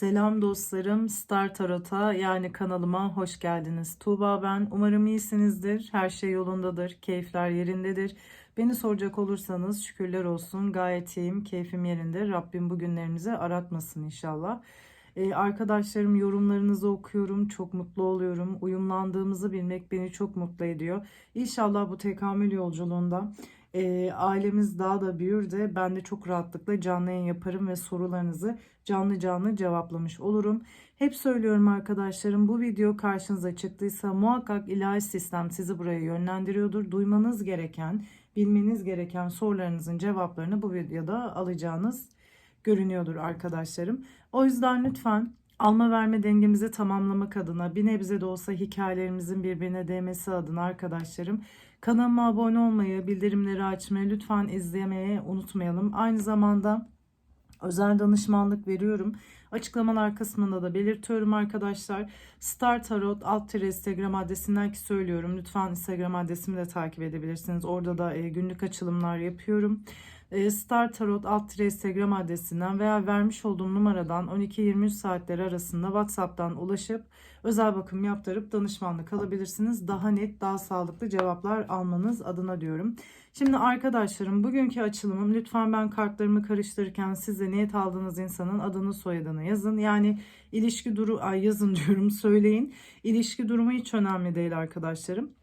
Selam dostlarım, Star Tarot'a yani kanalıma hoş geldiniz. Tuğba ben, umarım iyisinizdir, her şey yolundadır, keyifler yerindedir. Beni soracak olursanız şükürler olsun, gayet iyiyim, keyfim yerinde. Rabbim bugünlerimizi aratmasın inşallah. Ee, arkadaşlarım yorumlarınızı okuyorum, çok mutlu oluyorum. Uyumlandığımızı bilmek beni çok mutlu ediyor. İnşallah bu tekamül yolculuğunda e, ailemiz daha da büyür de ben de çok rahatlıkla canlı yayın yaparım ve sorularınızı canlı canlı cevaplamış olurum. Hep söylüyorum arkadaşlarım bu video karşınıza çıktıysa muhakkak ilahi sistem sizi buraya yönlendiriyordur. Duymanız gereken, bilmeniz gereken sorularınızın cevaplarını bu videoda alacağınız görünüyordur arkadaşlarım. O yüzden lütfen alma verme dengemizi tamamlamak adına bir nebze de olsa hikayelerimizin birbirine değmesi adına arkadaşlarım kanalıma abone olmayı, bildirimleri açmayı lütfen izlemeye unutmayalım. Aynı zamanda özel danışmanlık veriyorum. Açıklamalar kısmında da belirtiyorum arkadaşlar. Star Tarot alt tire Instagram adresinden ki söylüyorum. Lütfen Instagram adresimi de takip edebilirsiniz. Orada da e, günlük açılımlar yapıyorum. E, Star Tarot alt tire Instagram adresinden veya vermiş olduğum numaradan 12-23 saatleri arasında WhatsApp'tan ulaşıp özel bakım yaptırıp danışmanlık alabilirsiniz. Daha net, daha sağlıklı cevaplar almanız adına diyorum. Şimdi arkadaşlarım bugünkü açılımım lütfen ben kartlarımı karıştırırken siz de niyet aldığınız insanın adını soyadını yazın. Yani ilişki duru ay yazın diyorum söyleyin. İlişki durumu hiç önemli değil arkadaşlarım.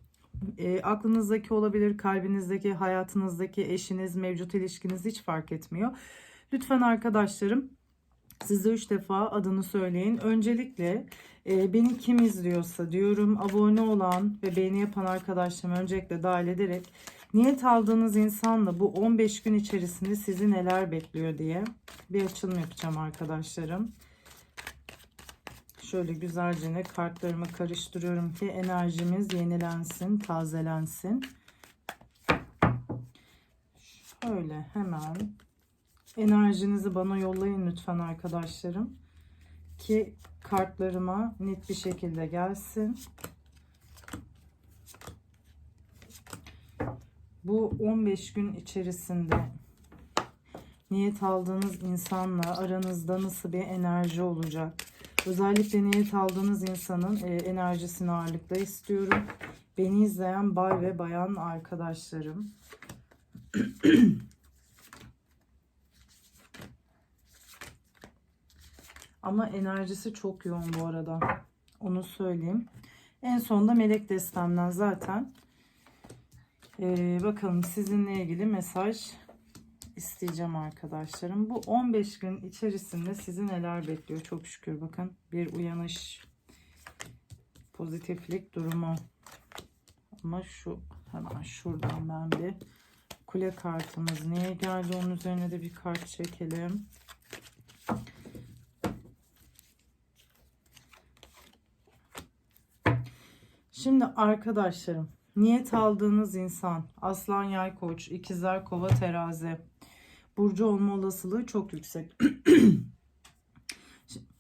E, aklınızdaki olabilir, kalbinizdeki, hayatınızdaki eşiniz, mevcut ilişkiniz hiç fark etmiyor. Lütfen arkadaşlarım size üç defa adını söyleyin. Öncelikle e, beni kim izliyorsa diyorum abone olan ve beğeni yapan arkadaşlarımı öncelikle dahil ederek niyet aldığınız insanla bu 15 gün içerisinde sizi neler bekliyor diye bir açılım yapacağım arkadaşlarım. Şöyle güzelce ne kartlarımı karıştırıyorum ki enerjimiz yenilensin, tazelensin. Şöyle hemen enerjinizi bana yollayın lütfen arkadaşlarım. Ki kartlarıma net bir şekilde gelsin. Bu 15 gün içerisinde niyet aldığınız insanla aranızda nasıl bir enerji olacak? Özellikle niyet aldığınız insanın e, enerjisini ağırlıkla istiyorum. Beni izleyen bay ve bayan arkadaşlarım. Ama enerjisi çok yoğun bu arada. Onu söyleyeyim. En sonunda melek destemden zaten. Ee, bakalım sizinle ilgili mesaj isteyeceğim arkadaşlarım. Bu 15 gün içerisinde sizi neler bekliyor? Çok şükür bakın bir uyanış, pozitiflik durumu. Ama şu hemen şuradan ben bir kule kartımız niye geldi? Onun üzerine de bir kart çekelim. Şimdi arkadaşlarım niyet aldığınız insan aslan yay koç ikizler kova terazi burcu olma olasılığı çok yüksek.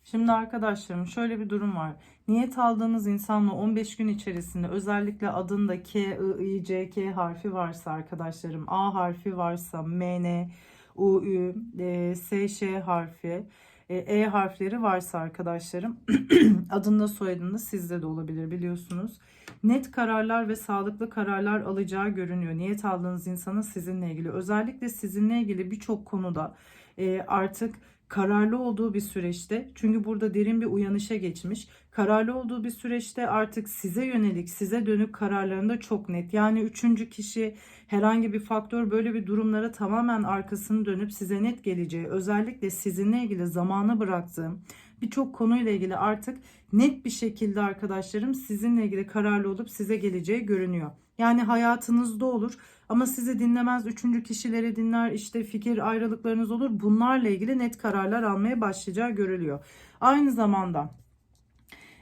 Şimdi arkadaşlarım şöyle bir durum var. Niyet aldığınız insanla 15 gün içerisinde özellikle adında K, I, I, C, K harfi varsa arkadaşlarım, A harfi varsa, M, N, U, Ü, e, S, Ş harfi, e, E harfleri varsa arkadaşlarım adında soyadında sizde de olabilir biliyorsunuz. Net kararlar ve sağlıklı kararlar alacağı görünüyor. Niyet aldığınız insanın sizinle ilgili özellikle sizinle ilgili birçok konuda e, artık kararlı olduğu bir süreçte çünkü burada derin bir uyanışa geçmiş. Kararlı olduğu bir süreçte artık size yönelik, size dönük kararlarında çok net. Yani üçüncü kişi herhangi bir faktör böyle bir durumlara tamamen arkasını dönüp size net geleceği, özellikle sizinle ilgili zamana bıraktığım birçok konuyla ilgili artık net bir şekilde arkadaşlarım sizinle ilgili kararlı olup size geleceği görünüyor. Yani hayatınızda olur ama sizi dinlemez üçüncü kişileri dinler işte fikir ayrılıklarınız olur. Bunlarla ilgili net kararlar almaya başlayacağı görülüyor. Aynı zamanda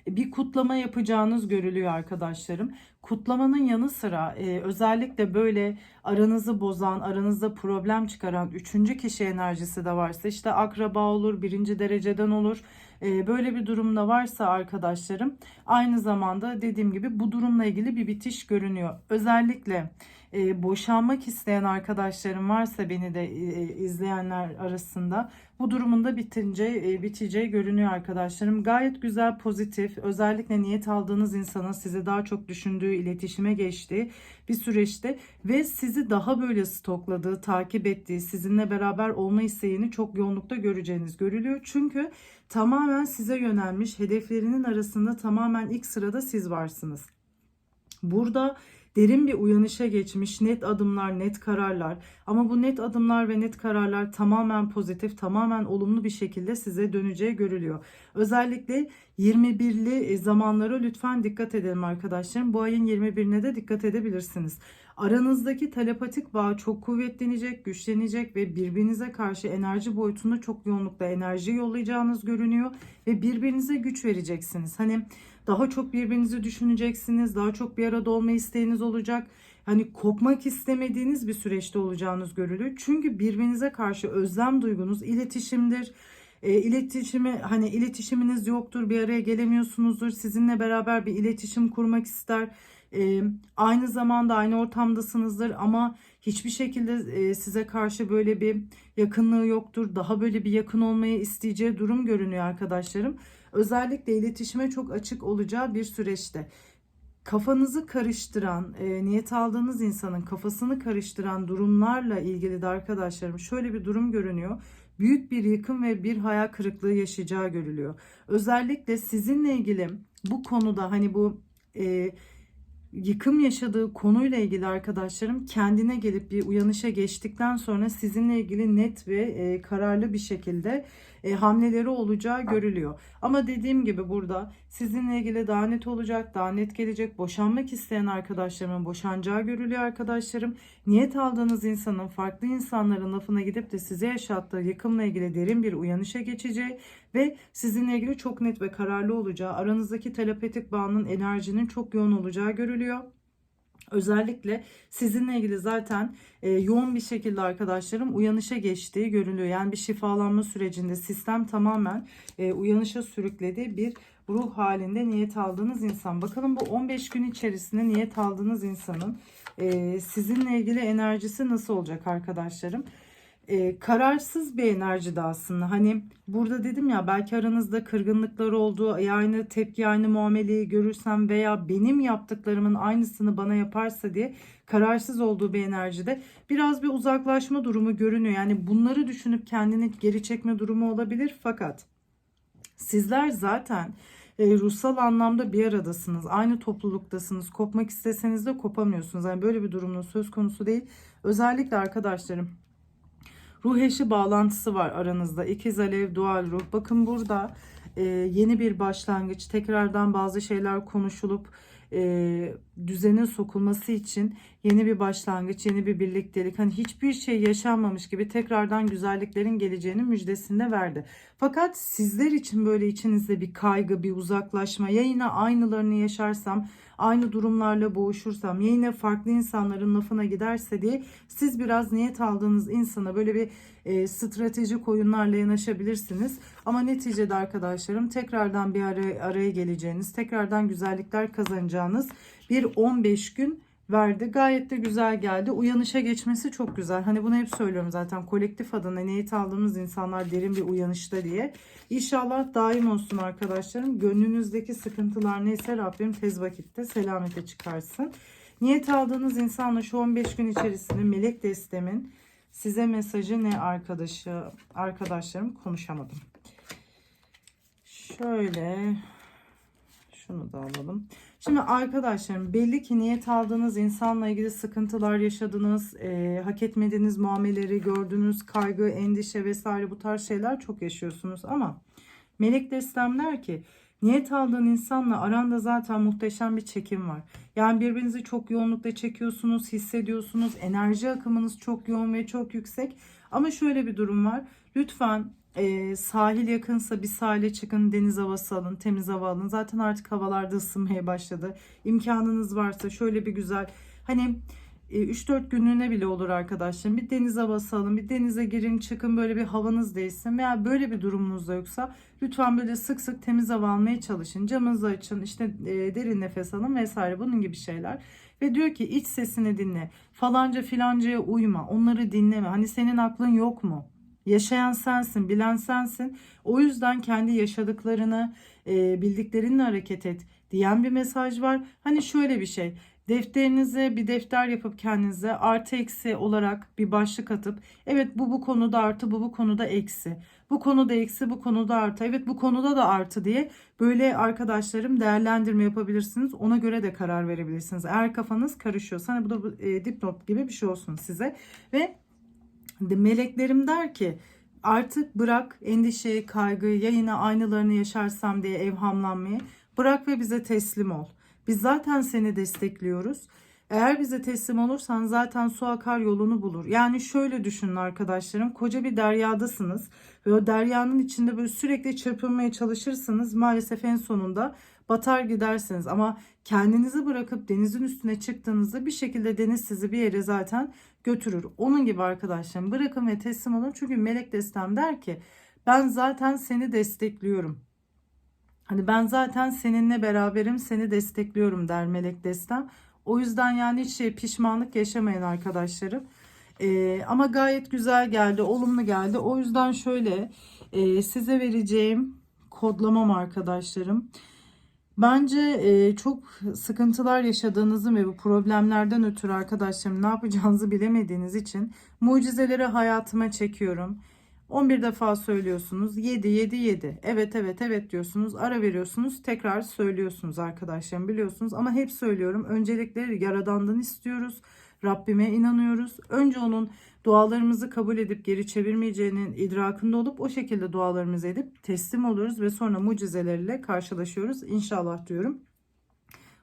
bir kutlama yapacağınız görülüyor arkadaşlarım. kutlamanın yanı sıra e, özellikle böyle aranızı bozan, aranızda problem çıkaran üçüncü kişi enerjisi de varsa işte akraba olur, birinci dereceden olur. E, böyle bir durumda varsa arkadaşlarım aynı zamanda dediğim gibi bu durumla ilgili bir bitiş görünüyor. Özellikle e, boşanmak isteyen arkadaşlarım varsa beni de e, izleyenler arasında bu durumunda bitince e, biteceği görünüyor arkadaşlarım. Gayet güzel, pozitif. Özellikle niyet aldığınız insanın sizi daha çok düşündüğü, iletişime geçtiği bir süreçte ve sizi daha böyle stokladığı, takip ettiği, sizinle beraber olma isteğini çok yoğunlukta göreceğiniz görülüyor. Çünkü tamamen size yönelmiş, hedeflerinin arasında tamamen ilk sırada siz varsınız. Burada derin bir uyanışa geçmiş net adımlar, net kararlar ama bu net adımlar ve net kararlar tamamen pozitif, tamamen olumlu bir şekilde size döneceği görülüyor. Özellikle 21'li zamanlara lütfen dikkat edelim arkadaşlarım. Bu ayın 21'ine de dikkat edebilirsiniz. Aranızdaki telepatik bağ çok kuvvetlenecek, güçlenecek ve birbirinize karşı enerji boyutunda çok yoğunlukla enerji yollayacağınız görünüyor ve birbirinize güç vereceksiniz. Hani daha çok birbirinizi düşüneceksiniz, daha çok bir arada olma isteğiniz olacak. Hani kopmak istemediğiniz bir süreçte olacağınız görülüyor. Çünkü birbirinize karşı özlem duygunuz iletişimdir. E, iletişimi hani iletişiminiz yoktur, bir araya gelemiyorsunuzdur. Sizinle beraber bir iletişim kurmak ister. E, aynı zamanda aynı ortamdasınızdır ama hiçbir şekilde e, size karşı böyle bir yakınlığı yoktur. Daha böyle bir yakın olmayı isteyeceği durum görünüyor arkadaşlarım. Özellikle iletişime çok açık olacağı bir süreçte kafanızı karıştıran, e, niyet aldığınız insanın kafasını karıştıran durumlarla ilgili de arkadaşlarım şöyle bir durum görünüyor. Büyük bir yıkım ve bir hayal kırıklığı yaşayacağı görülüyor. Özellikle sizinle ilgili bu konuda hani bu e, yıkım yaşadığı konuyla ilgili arkadaşlarım kendine gelip bir uyanışa geçtikten sonra sizinle ilgili net ve e, kararlı bir şekilde e, hamleleri olacağı görülüyor. Ama dediğim gibi burada sizinle ilgili daha net olacak, daha net gelecek. Boşanmak isteyen arkadaşlarımın boşanacağı görülüyor arkadaşlarım. Niyet aldığınız insanın farklı insanların lafına gidip de size yaşattığı yıkımla ilgili derin bir uyanışa geçeceği ve sizinle ilgili çok net ve kararlı olacağı, aranızdaki telepatik bağının enerjinin çok yoğun olacağı görülüyor. Özellikle sizinle ilgili zaten e, yoğun bir şekilde arkadaşlarım uyanışa geçtiği görülüyor. Yani bir şifalanma sürecinde sistem tamamen e, uyanışa sürüklediği bir ruh halinde niyet aldığınız insan. Bakalım bu 15 gün içerisinde niyet aldığınız insanın e, sizinle ilgili enerjisi nasıl olacak arkadaşlarım? E, kararsız bir enerji de aslında. Hani burada dedim ya belki aranızda kırgınlıklar oldu. Aynı tepki aynı muameleyi görürsem veya benim yaptıklarımın aynısını bana yaparsa diye kararsız olduğu bir enerjide biraz bir uzaklaşma durumu görünüyor. Yani bunları düşünüp kendini geri çekme durumu olabilir fakat sizler zaten e, ruhsal anlamda bir aradasınız. Aynı topluluktasınız. Kopmak isteseniz de kopamıyorsunuz. Yani böyle bir durumun söz konusu değil. Özellikle arkadaşlarım ruh eşi bağlantısı var aranızda. İkiz alev, dual ruh. Bakın burada e, yeni bir başlangıç, tekrardan bazı şeyler konuşulup e, düzene sokulması için yeni bir başlangıç, yeni bir birliktelik. Hani hiçbir şey yaşanmamış gibi tekrardan güzelliklerin geleceğini müjdesinde verdi. Fakat sizler için böyle içinizde bir kaygı, bir uzaklaşma ya yine aynılarını yaşarsam aynı durumlarla boğuşursam ya yine farklı insanların lafına giderse diye siz biraz niyet aldığınız insana böyle bir e, stratejik oyunlarla yanaşabilirsiniz. Ama neticede arkadaşlarım tekrardan bir araya, araya geleceğiniz, tekrardan güzellikler kazanacağınız bir 15 gün verdi. Gayet de güzel geldi. Uyanışa geçmesi çok güzel. Hani bunu hep söylüyorum zaten. Kolektif adına niyet aldığımız insanlar derin bir uyanışta diye. İnşallah daim olsun arkadaşlarım. Gönlünüzdeki sıkıntılar neyse Rabbim tez vakitte selamete çıkarsın. Niyet aldığınız insanla şu 15 gün içerisinde melek destemin size mesajı ne arkadaşı arkadaşlarım konuşamadım. Şöyle şunu da alalım. Şimdi arkadaşlarım belli ki niyet aldığınız insanla ilgili sıkıntılar yaşadınız, e, hak etmediğiniz muameleri gördünüz, kaygı, endişe vesaire bu tarz şeyler çok yaşıyorsunuz ama melek destem der ki niyet aldığın insanla aranda zaten muhteşem bir çekim var. Yani birbirinizi çok yoğunlukla çekiyorsunuz, hissediyorsunuz, enerji akımınız çok yoğun ve çok yüksek ama şöyle bir durum var. Lütfen Ee, sahil yakınsa bir sahile çıkın, deniz havası alın, temiz hava alın. Zaten artık havalarda ısınmaya başladı. İmkanınız varsa şöyle bir güzel hani e, 3-4 günlüğüne bile olur arkadaşlarım. Bir deniz havası alın, bir denize girin, çıkın böyle bir havanız değişsin. Veya böyle bir durumunuz da yoksa lütfen böyle sık sık temiz hava almaya çalışın. Camınızı açın, işte e, derin nefes alın vesaire bunun gibi şeyler. Ve diyor ki iç sesini dinle. Falanca filancaya uyma. Onları dinleme. Hani senin aklın yok mu? Yaşayan sensin, bilen sensin. O yüzden kendi yaşadıklarını, e, bildiklerinle hareket et diyen bir mesaj var. Hani şöyle bir şey. Defterinize bir defter yapıp kendinize artı eksi olarak bir başlık atıp evet bu bu konuda artı bu bu konuda eksi. Bu konuda eksi bu konuda artı evet bu konuda da artı diye böyle arkadaşlarım değerlendirme yapabilirsiniz. Ona göre de karar verebilirsiniz. Eğer kafanız karışıyorsa hani bu da e, dipnot gibi bir şey olsun size ve meleklerim der ki artık bırak endişeyi, kaygıyı, yine aynılarını yaşarsam diye evhamlanmayı bırak ve bize teslim ol. Biz zaten seni destekliyoruz. Eğer bize teslim olursan zaten su akar yolunu bulur. Yani şöyle düşünün arkadaşlarım. Koca bir deryadasınız ve o deryanın içinde böyle sürekli çırpınmaya çalışırsınız. Maalesef en sonunda batar gidersiniz. Ama kendinizi bırakıp denizin üstüne çıktığınızda bir şekilde deniz sizi bir yere zaten götürür. Onun gibi arkadaşlarım bırakın ve teslim olun. Çünkü melek destem der ki ben zaten seni destekliyorum. Hani ben zaten seninle beraberim, seni destekliyorum der melek destem. O yüzden yani hiç şey pişmanlık yaşamayın arkadaşlarım. Ee, ama gayet güzel geldi, olumlu geldi. O yüzden şöyle e, size vereceğim kodlamam arkadaşlarım. Bence e, çok sıkıntılar yaşadığınızın ve bu problemlerden ötürü arkadaşlarım ne yapacağınızı bilemediğiniz için mucizeleri hayatıma çekiyorum. 11 defa söylüyorsunuz. 7 7 7. Evet evet evet diyorsunuz. Ara veriyorsunuz. Tekrar söylüyorsunuz arkadaşlarım biliyorsunuz. Ama hep söylüyorum. Öncelikleri yaradandan istiyoruz. Rabbime inanıyoruz. Önce onun dualarımızı kabul edip geri çevirmeyeceğinin idrakında olup o şekilde dualarımızı edip teslim oluyoruz ve sonra mucizelerle karşılaşıyoruz. İnşallah diyorum.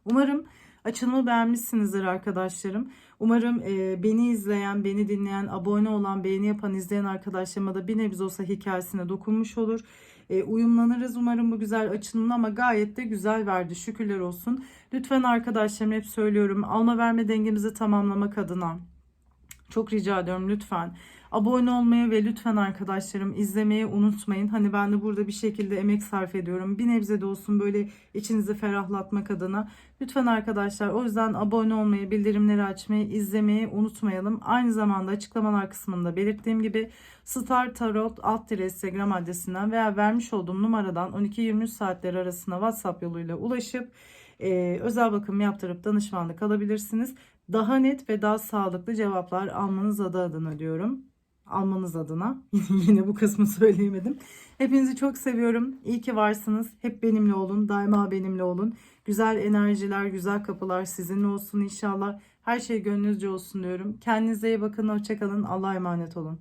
Umarım açılımı beğenmişsinizdir arkadaşlarım. Umarım e, beni izleyen, beni dinleyen, abone olan, beğeni yapan, izleyen arkadaşlarıma da bir nebze olsa hikayesine dokunmuş olur. E, uyumlanırız umarım bu güzel açılımla ama gayet de güzel verdi. Şükürler olsun. Lütfen arkadaşlarım hep söylüyorum alma verme dengemizi tamamlamak adına çok rica ediyorum lütfen. Abone olmayı ve lütfen arkadaşlarım izlemeyi unutmayın. Hani ben de burada bir şekilde emek sarf ediyorum. Bir nebze de olsun böyle içinizi ferahlatmak adına. Lütfen arkadaşlar o yüzden abone olmayı, bildirimleri açmayı, izlemeyi unutmayalım. Aynı zamanda açıklamalar kısmında belirttiğim gibi Star Tarot alt dire Instagram adresinden veya vermiş olduğum numaradan 12-23 saatler arasında WhatsApp yoluyla ulaşıp e, özel bakım yaptırıp danışmanlık alabilirsiniz. Daha net ve daha sağlıklı cevaplar almanız adı adına diyorum. Almanız adına. Yine bu kısmı söyleyemedim. Hepinizi çok seviyorum. İyi ki varsınız. Hep benimle olun. Daima benimle olun. Güzel enerjiler, güzel kapılar sizinle olsun inşallah. Her şey gönlünüzce olsun diyorum. Kendinize iyi bakın. Hoşçakalın. Allah'a emanet olun.